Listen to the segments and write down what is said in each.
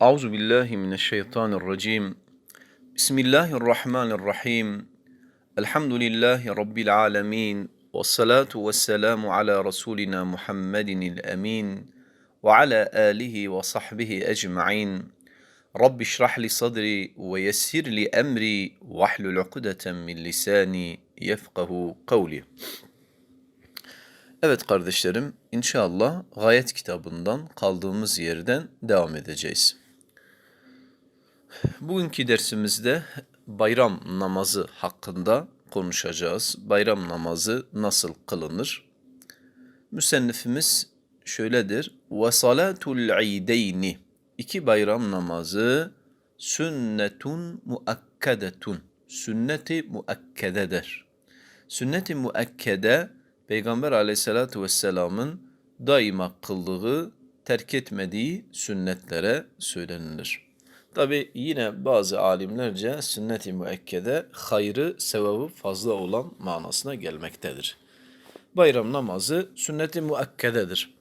Auzu billahi mineşşeytanirracim. Bismillahirrahmanirrahim. Elhamdülillahi rabbil alamin. Ves salatu vesselamu ala rasulina Muhammedinil emin ve ala alihi ve sahbihi ecmaîn. Rabbi şrah li sadri ve yessir li emri ve hlul ukdeten min lisani yefkahu kavli. Evet kardeşlerim, inşallah Gayet kitabından kaldığımız yerden devam edeceğiz. Bugünkü dersimizde bayram namazı hakkında konuşacağız. Bayram namazı nasıl kılınır? Müsennifimiz şöyledir. Ve salatul ideyni. İki bayram namazı sünnetun muakkedetun. Sünneti muakkededir. Sünnet-i muakkede Peygamber aleyhissalatu vesselamın daima kıldığı, terk etmediği sünnetlere söylenilir. Tabi yine bazı alimlerce sünnet-i müekkede hayrı, sevabı fazla olan manasına gelmektedir. Bayram namazı sünnet-i müekkededir.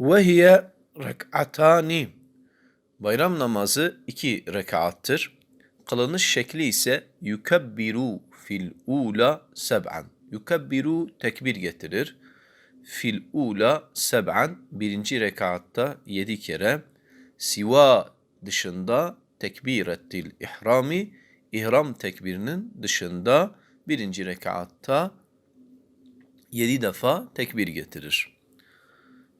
Ve hiye rek'atani. Bayram namazı iki rekattır. Kılınış şekli ise yukebbiru fil ula seb'an. Yukebbiru tekbir getirir. Fil ula seb'an birinci rekatta yedi kere. Siva dışında tekbirettil ihrami ihram tekbirinin dışında birinci rekatta yedi defa tekbir getirir.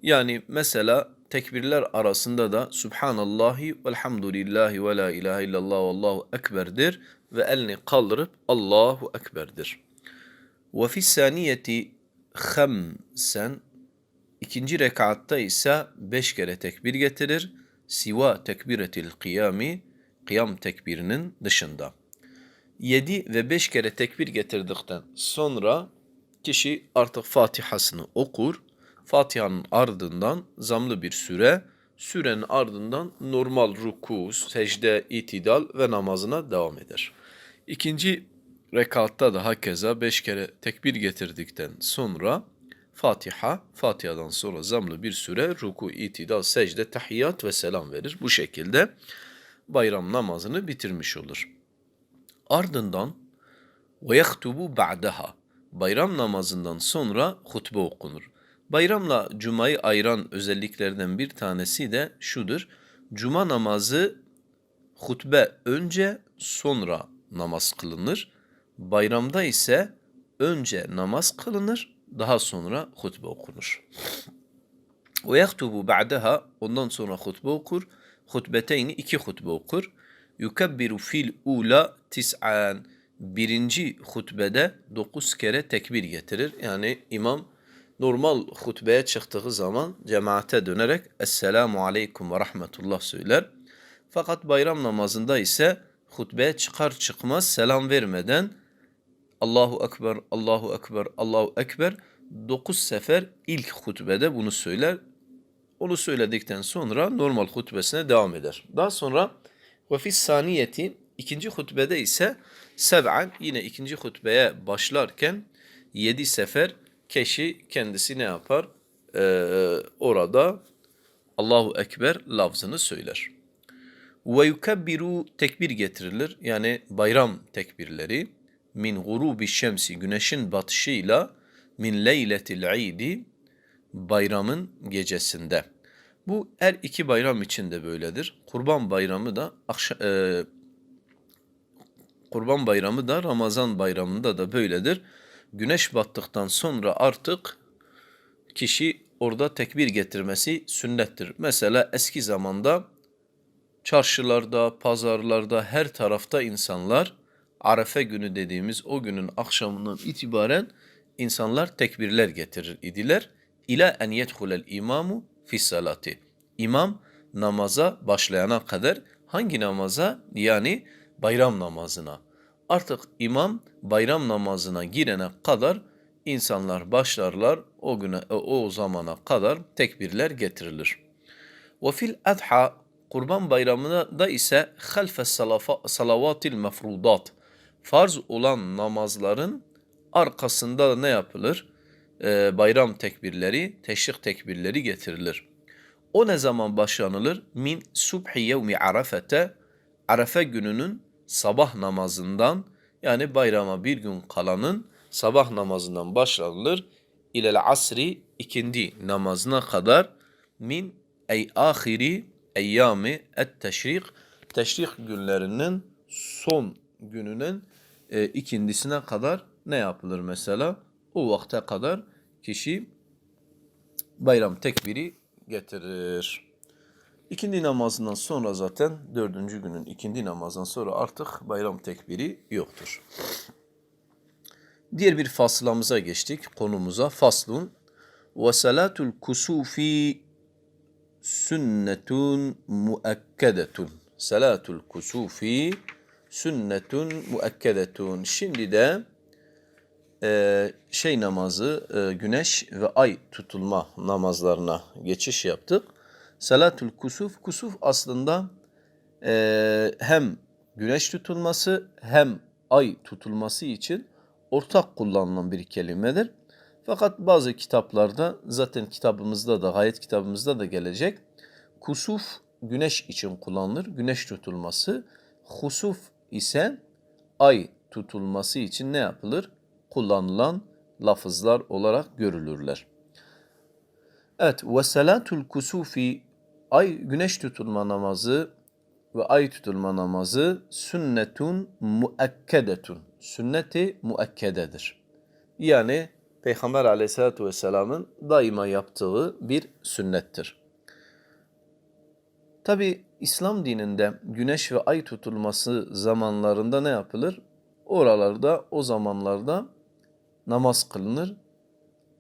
Yani mesela tekbirler arasında da Subhanallahi velhamdülillahi ve la ilahe illallah ve allahu ekberdir ve elini kaldırıp Allahu ekberdir. Ve fi saniyeti khamsen ikinci rekatta ise beş kere tekbir getirir. Siva tekbiretil kıyami kıyam tekbirinin dışında. Yedi ve beş kere tekbir getirdikten sonra kişi artık Fatihasını okur. Fatiha'nın ardından zamlı bir süre, sürenin ardından normal ruku, secde, itidal ve namazına devam eder. İkinci rekatta da hakeza beş kere tekbir getirdikten sonra Fatiha, Fatiha'dan sonra zamlı bir süre ruku, itidal, secde, tahiyyat ve selam verir. Bu şekilde bayram namazını bitirmiş olur. Ardından ve yehtubu ba'daha. Bayram namazından sonra hutbe okunur. Bayramla cumayı ayıran özelliklerden bir tanesi de şudur. Cuma namazı hutbe önce sonra namaz kılınır. Bayramda ise önce namaz kılınır, daha sonra hutbe okunur. Ve yehtubu ba'daha ondan sonra hutbe okur. Hutbeteyni iki hutbe okur. Yukebbiru fil ula tis'an birinci hutbede dokuz kere tekbir getirir. Yani imam normal hutbeye çıktığı zaman cemaate dönerek Esselamu Aleyküm ve Rahmetullah söyler. Fakat bayram namazında ise hutbeye çıkar çıkmaz selam vermeden Allahu Ekber, Allahu Ekber, Allahu Ekber dokuz sefer ilk hutbede bunu söyler. Onu söyledikten sonra normal hutbesine devam eder. Daha sonra ve fis saniyeti ikinci hutbede ise seb'an yine ikinci hutbeye başlarken yedi sefer kişi kendisi ne yapar? Ee, orada Allahu Ekber lafzını söyler. Ve yukebbiru tekbir getirilir. Yani bayram tekbirleri min gurubi şemsi güneşin batışıyla min leyletil idi bayramın gecesinde. Bu her iki bayram için de böyledir. Kurban bayramı da e, Kurban bayramı da Ramazan bayramında da böyledir. Güneş battıktan sonra artık kişi orada tekbir getirmesi sünnettir. Mesela eski zamanda çarşılarda, pazarlarda, her tarafta insanlar Arefe günü dediğimiz o günün akşamından itibaren insanlar tekbirler getirir idiler. İla en yedhulel imamu fi salati. İmam namaza başlayana kadar hangi namaza? Yani bayram namazına. Artık imam bayram namazına girene kadar insanlar başlarlar o güne o zamana kadar tekbirler getirilir. Ve fil adha Kurban bayramına da ise halfe salavatil mefrudat farz olan namazların arkasında da ne yapılır? Ee, bayram tekbirleri, teşrik tekbirleri getirilir. O ne zaman başlanılır? Min subhi yevmi arafete Arefe gününün sabah namazından yani bayrama bir gün kalanın sabah namazından başlanılır. İlel asri ikindi namazına kadar min ey ahiri eyyami et teşrik teşrik günlerinin son gününün e, ikindisine kadar ne yapılır mesela? O vakte kadar kişi bayram tekbiri getirir. İkindi namazından sonra zaten dördüncü günün ikindi namazından sonra artık bayram tekbiri yoktur. Diğer bir faslamıza geçtik konumuza. Faslun ve salatul kusufi sünnetun muakkedetun. Salatul kusufi sünnetun muakkedetun. Şimdi de e, şey namazı, e, güneş ve ay tutulma namazlarına geçiş yaptık. Salatul kusuf, kusuf aslında e, hem güneş tutulması hem ay tutulması için ortak kullanılan bir kelimedir. Fakat bazı kitaplarda zaten kitabımızda da gayet kitabımızda da gelecek. Kusuf güneş için kullanılır. Güneş tutulması. Husuf ise ay tutulması için ne yapılır? Kullanılan lafızlar olarak görülürler. Evet ve salatul kusufi ay güneş tutulma namazı ve ay tutulma namazı sünnetun muakkedetun. Sünneti muakkededir. Yani Peygamber aleyhissalatü vesselamın daima yaptığı bir sünnettir. Tabi İslam dininde güneş ve ay tutulması zamanlarında ne yapılır? Oralarda o zamanlarda namaz kılınır.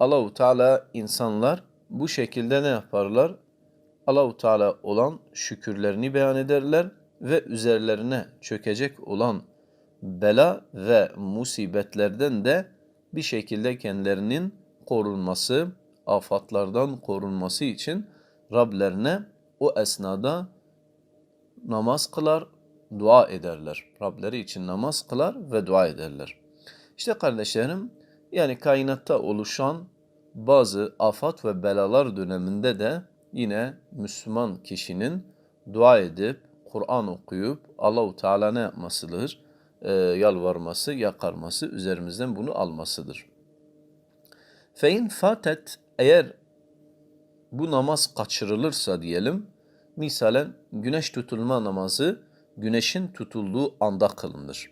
Allahu Teala insanlar bu şekilde ne yaparlar? Allahu Teala olan şükürlerini beyan ederler ve üzerlerine çökecek olan bela ve musibetlerden de bir şekilde kendilerinin korunması, afatlardan korunması için Rablerine o esnada namaz kılar, dua ederler. Rableri için namaz kılar ve dua ederler. İşte kardeşlerim, yani kainatta oluşan bazı afat ve belalar döneminde de yine Müslüman kişinin dua edip, Kur'an okuyup Allahu Teala ne yapmasıdır? Ee, yalvarması, yakarması, üzerimizden bunu almasıdır. Fein fatet eğer bu namaz kaçırılırsa diyelim, misalen güneş tutulma namazı güneşin tutulduğu anda kılınır.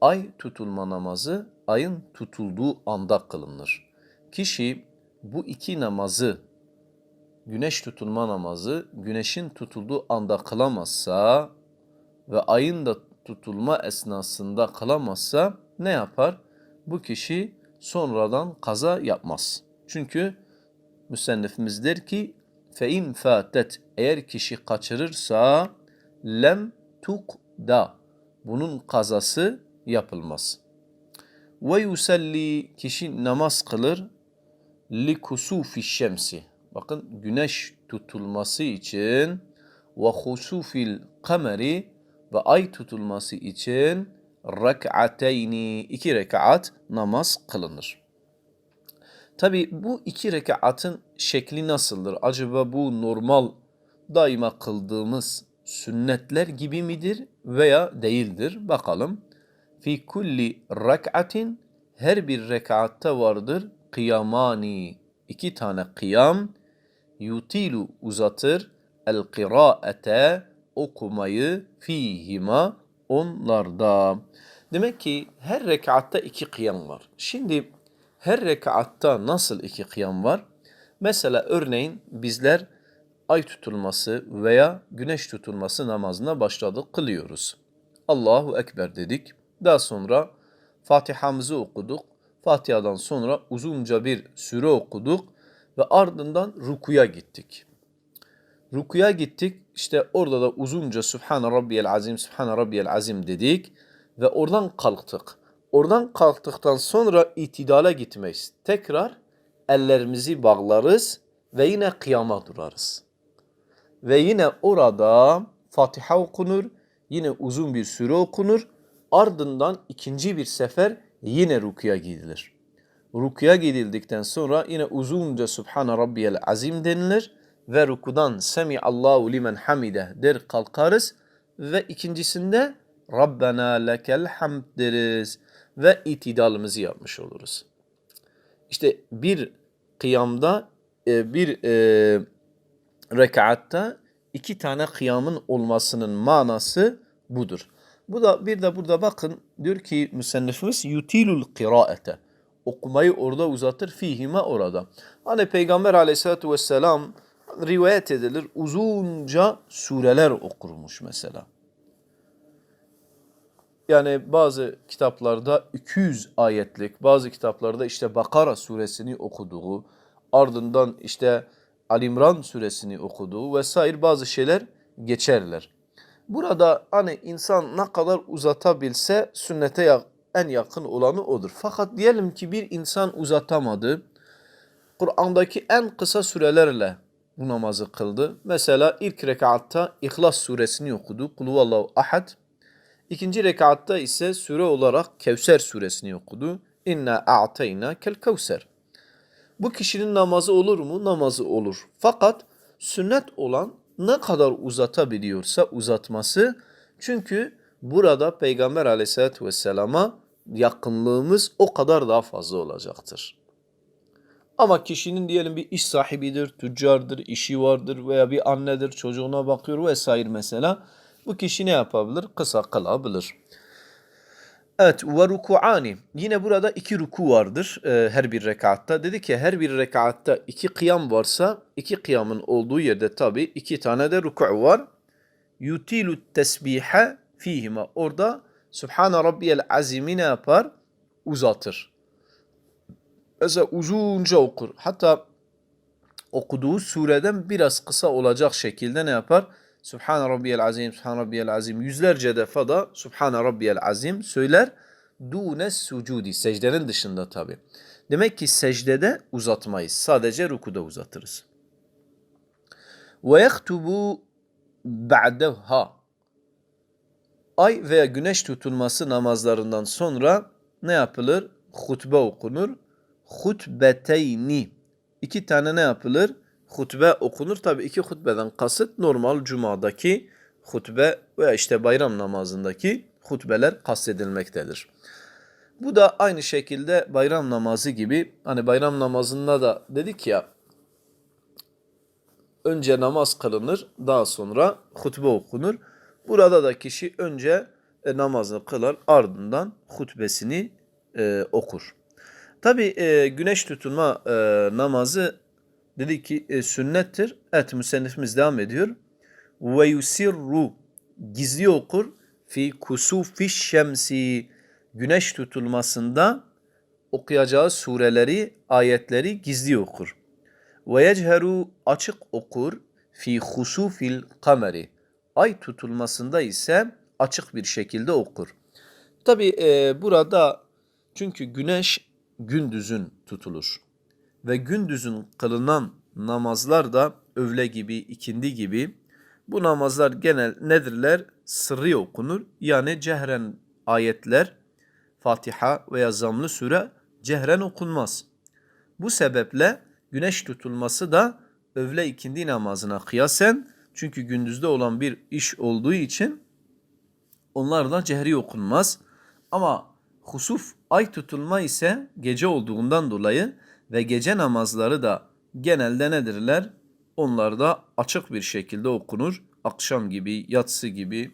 Ay tutulma namazı ayın tutulduğu anda kılınır. Kişi bu iki namazı güneş tutulma namazı güneşin tutulduğu anda kılamazsa ve ayın da tutulma esnasında kılamazsa ne yapar? Bu kişi sonradan kaza yapmaz. Çünkü müsennifimiz der ki fe fatet eğer kişi kaçırırsa lem tukda bunun kazası yapılmaz. Ve yusalli. Kişi namaz kılır. Li kusufi şemsi. Bakın güneş tutulması için ve husufil kameri. Ve ay tutulması için rek'ateyni. İki rekat namaz kılınır. Tabi bu iki rekatın şekli nasıldır? Acaba bu normal daima kıldığımız sünnetler gibi midir veya değildir? Bakalım. Fi kulli rek'atin her bir rekatta vardır kıyamani iki tane kıyam yutilu uzatır el kıraate okumayı fihima onlarda. Demek ki her rekatta iki kıyam var. Şimdi her rekatta nasıl iki kıyam var? Mesela örneğin bizler ay tutulması veya güneş tutulması namazına başladık, kılıyoruz. Allahu Ekber dedik. Daha sonra Fatiha'mızı okuduk. Fatiha'dan sonra uzunca bir süre okuduk ve ardından rukuya gittik. Rukuya gittik. İşte orada da uzunca Sübhane Rabbiyel Azim, Sübhane Rabbiyel Azim dedik ve oradan kalktık. Oradan kalktıktan sonra itidale gitmeyiz. Tekrar ellerimizi bağlarız ve yine kıyama durarız. Ve yine orada Fatiha okunur, yine uzun bir süre okunur. Ardından ikinci bir sefer yine rukuya gidilir. Rukuya gidildikten sonra yine uzunca Subhane Rabbiyel Azim denilir ve rukudan semi Allahu limen hamide der kalkarız ve ikincisinde Rabbena lekel hamd deriz ve itidalımızı yapmış oluruz. İşte bir kıyamda e, bir e, rekatta iki tane kıyamın olmasının manası budur. Bu da bir de burada bakın diyor ki müsennifimiz yutilul kıraate. Okumayı orada uzatır fihime orada. Hani Peygamber aleyhissalatü vesselam rivayet edilir uzunca sureler okurmuş mesela. Yani bazı kitaplarda 200 ayetlik, bazı kitaplarda işte Bakara suresini okuduğu, ardından işte Alimran suresini okuduğu vesaire bazı şeyler geçerler. Burada hani insan ne kadar uzatabilse sünnete en yakın olanı odur. Fakat diyelim ki bir insan uzatamadı. Kur'an'daki en kısa sürelerle bu namazı kıldı. Mesela ilk rekatta İhlas suresini okudu. Kulu Allahu ahad. İkinci rekatta ise süre olarak Kevser suresini okudu. İnna a'teyna kel kevser. Bu kişinin namazı olur mu? Namazı olur. Fakat sünnet olan ne kadar uzatabiliyorsa uzatması. Çünkü burada Peygamber aleyhissalatü vesselama yakınlığımız o kadar daha fazla olacaktır. Ama kişinin diyelim bir iş sahibidir, tüccardır, işi vardır veya bir annedir, çocuğuna bakıyor vesaire mesela. Bu kişi ne yapabilir? Kısa kılabilir. Evet ve rukuani. Yine burada iki ruku vardır e, her bir rekatta. Dedi ki her bir rekatta iki kıyam varsa iki kıyamın olduğu yerde tabi iki tane de ruku var. Yutilu tesbihe fihima. Orada Subhane Rabbiyel Azim'i ne yapar? Uzatır. Mesela uzunca okur. Hatta okuduğu sureden biraz kısa olacak şekilde ne yapar? Subhan Rabbiyel Azim, Subhan Rabbiyel Azim yüzlerce defa da Subhan Rabbiyel Azim söyler. Dune sucudi, secdenin dışında tabi. Demek ki secdede uzatmayız. Sadece rukuda uzatırız. Ve yektubu ba'deha. Ay veya güneş tutulması namazlarından sonra ne yapılır? Hutbe okunur. Hutbeteyni. İki tane ne yapılır? Hutbe okunur. Tabi iki hutbeden kasıt normal cumadaki hutbe veya işte bayram namazındaki hutbeler kastedilmektedir. Bu da aynı şekilde bayram namazı gibi hani bayram namazında da dedik ya önce namaz kılınır daha sonra hutbe okunur. Burada da kişi önce e, namazını kılar ardından hutbesini e, okur. Tabi e, güneş tutulma e, namazı dedi ki e, sünnettir. Evet müsennifimiz devam ediyor. Ve yusirru gizli okur fi kusufi şemsi güneş tutulmasında okuyacağı sureleri, ayetleri gizli okur. Ve yecheru açık okur fi husufil kameri. Ay tutulmasında ise açık bir şekilde okur. Tabi e, burada çünkü güneş gündüzün tutulur. Ve gündüzün kılınan namazlar da öğle gibi, ikindi gibi bu namazlar genel nedirler? Sırrı okunur. Yani cehren ayetler, Fatiha veya zamlı sure cehren okunmaz. Bu sebeple güneş tutulması da öğle ikindi namazına kıyasen çünkü gündüzde olan bir iş olduğu için onlar da cehri okunmaz. Ama husuf ay tutulma ise gece olduğundan dolayı ve gece namazları da genelde nedirler? Onlar da açık bir şekilde okunur. Akşam gibi, yatsı gibi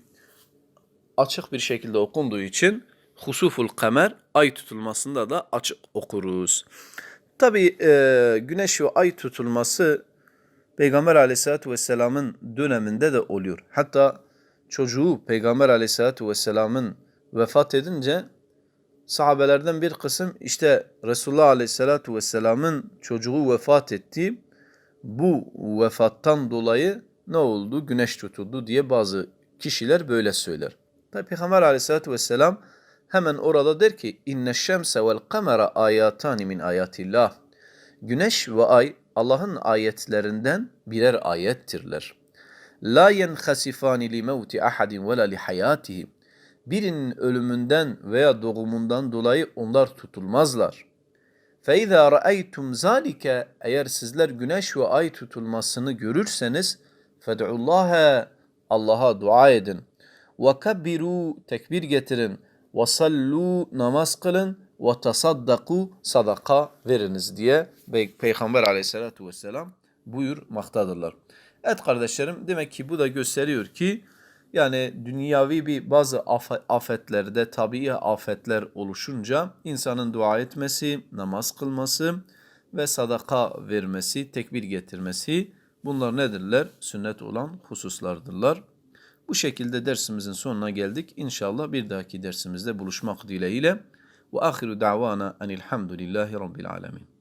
açık bir şekilde okunduğu için husuful kamer ay tutulmasında da açık okuruz. Tabi e, güneş ve ay tutulması Peygamber aleyhissalatü vesselamın döneminde de oluyor. Hatta çocuğu Peygamber aleyhissalatü vesselamın vefat edince sahabelerden bir kısım işte Resulullah aleyhissalatü vesselamın çocuğu vefat etti. Bu vefattan dolayı ne oldu? Güneş tutuldu diye bazı kişiler böyle söyler. Tabi Peygamber aleyhissalatü vesselam hemen orada der ki inne şemse vel kamera ayatani min ayatillah. Güneş ve ay Allah'ın ayetlerinden birer ayettirler. La yenhasifani li mevti ahadin ve la li hayatihi Birinin ölümünden veya doğumundan dolayı onlar tutulmazlar. فَاِذَا رَأَيْتُمْ ذَٰلِكَ Eğer sizler güneş ve ay tutulmasını görürseniz فَدْعُ اللّٰهَ Allah'a dua edin. وَكَبِّرُوا Tekbir getirin. وَصَلُّوا Namaz kılın. وَتَصَدَّقُوا Sadaka veriniz diye Pey- Peygamber aleyhissalatu vesselam buyurmaktadırlar. Evet kardeşlerim demek ki bu da gösteriyor ki yani dünyavi bir bazı afe- afetlerde tabii afetler oluşunca insanın dua etmesi, namaz kılması ve sadaka vermesi, tekbir getirmesi bunlar nedirler? Sünnet olan hususlardırlar. Bu şekilde dersimizin sonuna geldik. İnşallah bir dahaki dersimizde buluşmak dileğiyle. Ve ahiru da'vana enilhamdülillahi rabbil alemin.